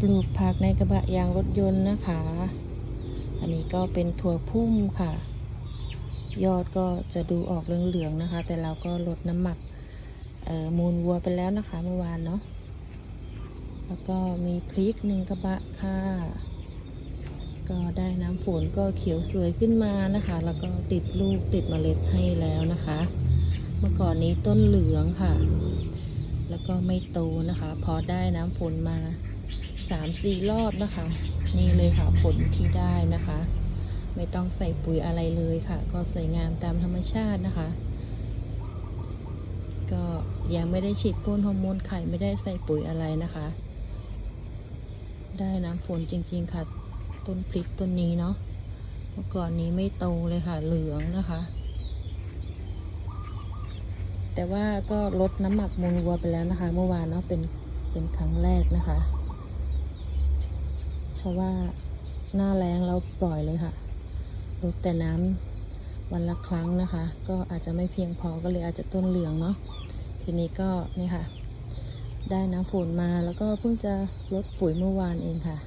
ปลูกผักในกระบะยางรถยนต์นะคะ อันนี้ก็เป็นถั่วพุ่มค่ะ ยอดก็จะดูออกเหลืองๆนะคะ แต่เราก็ลดน้ำหมักมูลวัวไปแล้วนะคะเมื่อวานเนาะ แล้วก็มีพริกหนึ่งกระบะค่ะ ก็ได้น้ำฝนก็เขียวสวยขึ้นมานะคะ แล้วก็ติดลูกติดเมล็ดให้แล้วนะคะ เมื่อก่อนนี้ต้นเหลืองค่ะ แล้วก็ไม่โตนะคะ พอได้น้ำฝนมา สามสี่รอบนะคะ นี่เลยค่ะผลที่ได้นะคะ ไม่ต้องใส่ปุ๋ยอะไรเลยค่ะ ก็สวยงามตามธรรมชาตินะคะ ก็ยังไม่ได้ฉีดพ่นฮอร์โมนไข่ไม่ได้ใส่ปุ๋ยอะไรนะคะ ได้น้ำฝนจริง ๆ ค่ะ ต้นพริกต้นนี้เนาะเมื่อก่อนนี้ไม่โตเลยค่ะ เหลืองนะคะ แต่ว่าก็ลดน้ำหมักมูลวัวไปแล้วนะคะ เมื่อวานเนาะเป็นเป็นครั้งแรกนะคะ เพราะว่าหน้าแรงเราปล่อยเลยค่ะลดแต่น้ำวันละครั้งนะคะ ก็อาจจะไม่เพียงพอก็เลยอาจจะต้นเหลืองเนาะทีนี้ก็นี่ค่ะ ได้น้ำฝนมาแล้วก็เพิ่งจะลดปุ๋ยเมื่อวานเองค่ะ